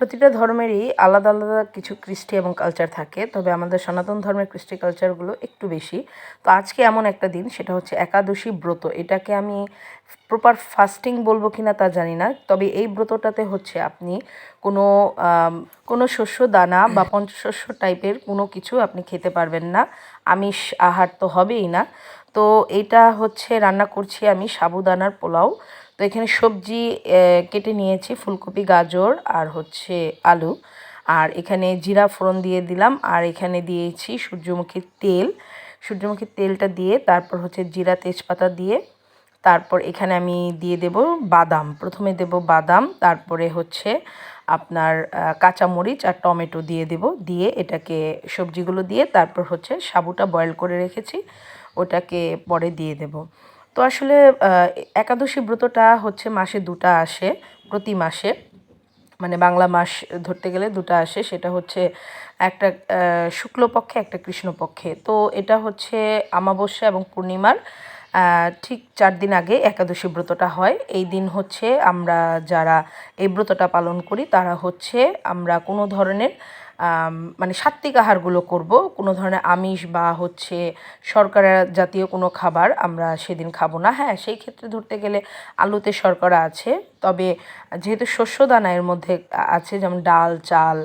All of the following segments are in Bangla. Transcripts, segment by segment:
প্রতিটা ধর্মেরই আলাদা আলাদা কিছু কৃষ্টি এবং কালচার থাকে, তবে আমাদের সনাতন ধর্মের কৃষ্টি কালচারগুলো একটু বেশি। তো আজকে এমন একটা দিন, সেটা হচ্ছে একাদশী ব্রত। এটাকে আমি প্রপার ফাস্টিং বলব কি না তা জানি না, তবে এই ব্রতটাতে হচ্ছে আপনি কোনো কোনো শস্য দানা বা পঞ্চশস্য টাইপের কোনো কিছু আপনি খেতে পারবেন না। আমিষ আহার তো হবেই না। তো এটা হচ্ছে রান্না করছি আমি সাবুদানার পোলাও। তো এখানে সবজি কেটে নিয়েছি, ফুলকপি, গাজর আর হচ্ছে আলু। আর এখানে জিরা ফোড়ন দিয়ে দিলাম, আর এখানে দিয়েছি সূর্যমুখীর তেল। সূর্যমুখীর তেলটা দিয়ে তারপর হচ্ছে জিরা তেজপাতা দিয়ে, তারপর এখানে আমি দিয়ে দেব বাদাম। প্রথমে দেব বাদাম, তারপরে হচ্ছে আপনার কাঁচামরিচ আর টমেটো দিয়ে দেব। দিয়ে এটাকে সবজিগুলো দিয়ে তারপর হচ্ছে সাবুটা বয়েল করে রেখেছি, ওটাকে পরে দিয়ে দেব। তো আসলে একাদশী ব্রতটা হচ্ছে মাসে দুটা আসে, প্রতি মাসে। মানে বাংলা মাস ধরতে গেলে দুটো আসে, সেটা হচ্ছে একটা শুক্লপক্ষে, একটা কৃষ্ণপক্ষে। তো এটা হচ্ছে আমাবস্যা এবং পূর্ণিমার ঠিক চার দিন আগে একাদশী ব্রতটা হয়। এই দিন হচ্ছে আমরা যারা এই ব্রতটা পালন করি, তারা হচ্ছে আমরা কোনো ধরনের মানে সাত্বিক আহারগুলো করব। কোনো ধরনের আমিষ বা হচ্ছে শর্করা জাতীয় কোনো খাবার আমরা সেদিন খাব না। হ্যাঁ সেই ক্ষেত্রে ধরতে গেলে আলুতে শর্করা আছে। তবে যেহেতু শস্য দানা এর মধ্যে আছে, যেমন ডাল, চাল,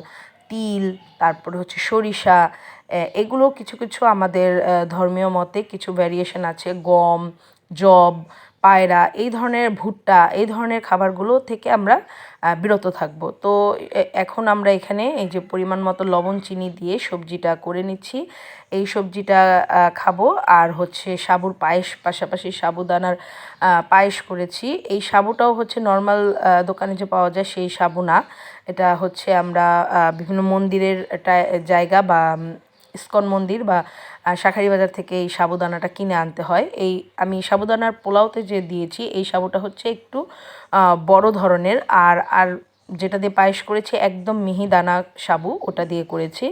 তিল, তারপরে হচ্ছে সরিষা এগুলো কিছু কিছু আমাদের ধর্মীয় মতে কিছু ভ্যারিয়েশন আছে। গম জব পায়রা, এই ধরনের ভুট্টা, এই ধরনের খাবারগুলো থেকে আমরা বিরত থাকব। তো এখন আমরা এখানে এই যে পরিমাণ মতো লবণ, চিনি দিয়ে সবজিটা করে নিচ্ছি। এই সবজিটা খাব আর হচ্ছে সাবুর পায়েস, পাশাপাশি সাবুদানার পায়েস করেছি। এই সাবুটাও হচ্ছে নর্মাল দোকানে যে পাওয়া যায় সেই সাবু না। এটা হচ্ছে আমরা বিভিন্ন মন্দিরের জায়গা বা ইস্কন মন্দির বা শাখারি বাজার থেকে এই সাবুদানাটা কিনে আনতে হয়। এই, আমি সাবুদানার পোলাওতে যে দিয়েছি, এই সাবুটা হচ্ছে একটু বড় ধরনের। আর আর যেটা দিয়ে পায়েস করেছি, একদম মিহিদানা সাবু, ওটা দিয়ে করেছি।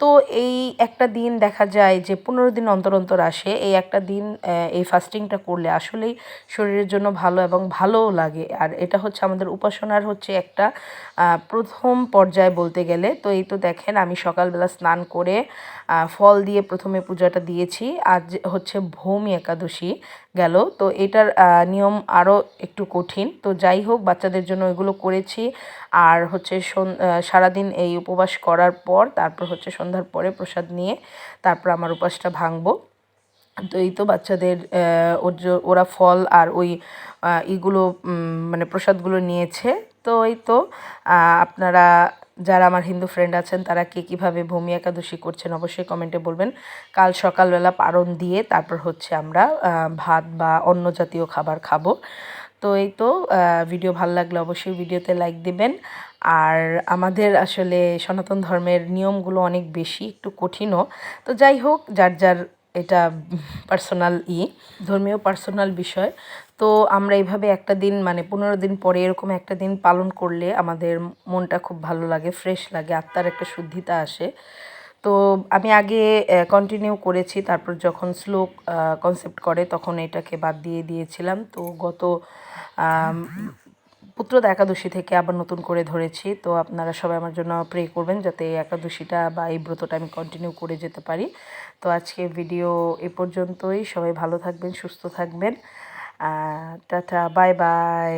তো এই একটা দিন দেখা যায় যে পনেরো দিন অন্তর অন্তর আসে। এই একটা দিন এই ফাস্টিংটা করলে আসলেই শরীরের জন্য ভালো এবং ভালোও লাগে। আর এটা হচ্ছে আমাদের উপাসনার হচ্ছে একটা প্রথম পর্যায় বলতে গেলে। তো এই তো দেখেন, আমি সকালবেলা স্নান করে ফল দিয়ে প্রথমে পূজাটা দিয়েছি। আজ হচ্ছে ভৌমি একাদশী গেল। তো এটার নিয়ম আরও একটু কঠিন। তো যাই হোক, বাচ্চাদের জন্য এগুলো করেছি। আর হচ্ছে সারাদিন এই উপবাস করার পর, তারপর হচ্ছে সন্ধ্যার পরে প্রসাদ নিয়ে তারপর আমার উপাসটা ভাঙবো। তো এই তো বাচ্চাদের ওর ওরা ফল আর ওই ইগুলো মানে প্রসাদগুলো নিয়েছে। তো এই তো আপনারা যারা আমার হিন্দু ফ্রেন্ড আছেন, তারা কে কীভাবে ভূমি একাদশী করছেন অবশ্যই কমেন্টে বলবেন। কাল সকালবেলা পারণ দিয়ে তারপর হচ্ছে আমরা ভাত বা অন্য জাতীয় খাবার খাব। তো এই তো ভিডিও ভালো লাগলে অবশ্যই ভিডিওতে লাইক দিবেন। আর আমাদের আসলে সনাতন ধর্মের নিয়মগুলো অনেক বেশি, একটু কঠিনও। তো যাই হোক, যার যার এটা পার্সোনাল ই, ধর্মীয় পার্সোনাল বিষয়। তো আমরা এইভাবে একটা দিন মানে পনেরো দিন পরে এরকম একটা দিন পালন করলে আমাদের মনটা খুব ভালো লাগে ফ্রেশ লাগে, আত্মার একটা শুদ্ধিতা আসে। তো আমি আগে কন্টিনিউ করেছি। তারপর যখন শ্লোক কনসেপ্ট করে, তখন এটাকে বাদ দিয়ে দিয়েছিলাম। তো গত পুত্রদা একাদশী থেকে আবার নতুন করে ধরেছি। তো আপনারা সবাই আমার জন্য প্রে করবেন যাতে একাদশীটা বা এই ব্রতটা আমি কন্টিনিউ করে যেতে পারি। তো আজকে ভিডিও এ পর্যন্তই। সবাই ভালো থাকবেন, সুস্থ থাকবেন। Tata bye bye